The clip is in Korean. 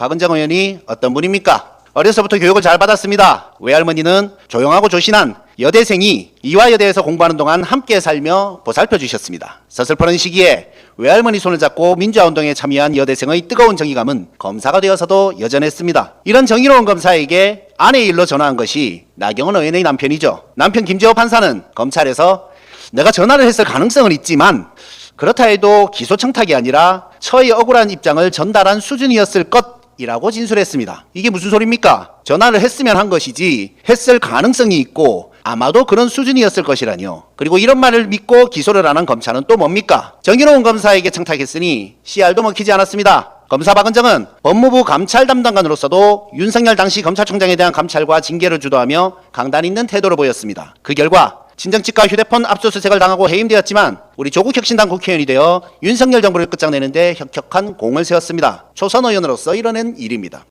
박은정 의원이 어떤 분입니까? 어려서부터 교육을 잘 받았습니다. 외할머니는 조용하고 조신한 여대생이 이화여대에서 공부하는 동안 함께 살며 보살펴 주셨습니다. 서슬퍼런 시기에 외할머니 손을 잡고 민주화운동에 참여한 여대생의 뜨거운 정의감은 검사가 되어서도 여전했습니다. 이런 정의로운 검사에게 아내의 일로 전화한 것이 나경원 의원의 남편이죠. 남편 김재호 판사는 검찰에서 내가 전화를 했을 가능성은 있지만 그렇다 해도 기소 청탁이 아니라 처의 억울한 입장을 전달한 수준이었을 것 이라고 진술했습니다. 이게 무슨 소리입니까? 전화를 했으면 한 것이지 했을 가능성이 있고 아마도 그런 수준이었을 것이라니요. 그리고 이런 말을 믿고 기소를 안 한 검찰은 또 뭡니까? 정의로운 검사에게 청탁했으니 씨알도 먹히지 않았습니다. 검사 박은정은 법무부 감찰 담당관으로서도 윤석열 당시 검찰총장에 대한 감찰과 징계를 주도하며 강단 있는 태도를 보였습니다. 그 결과 친정집과 휴대폰 압수수색을 당하고 해임되었지만 우리 조국 혁신당 국회의원이 되어 윤석열 정부를 끝장내는데 혁혁한 공을 세웠습니다. 초선 의원으로서 이뤄낸 일입니다.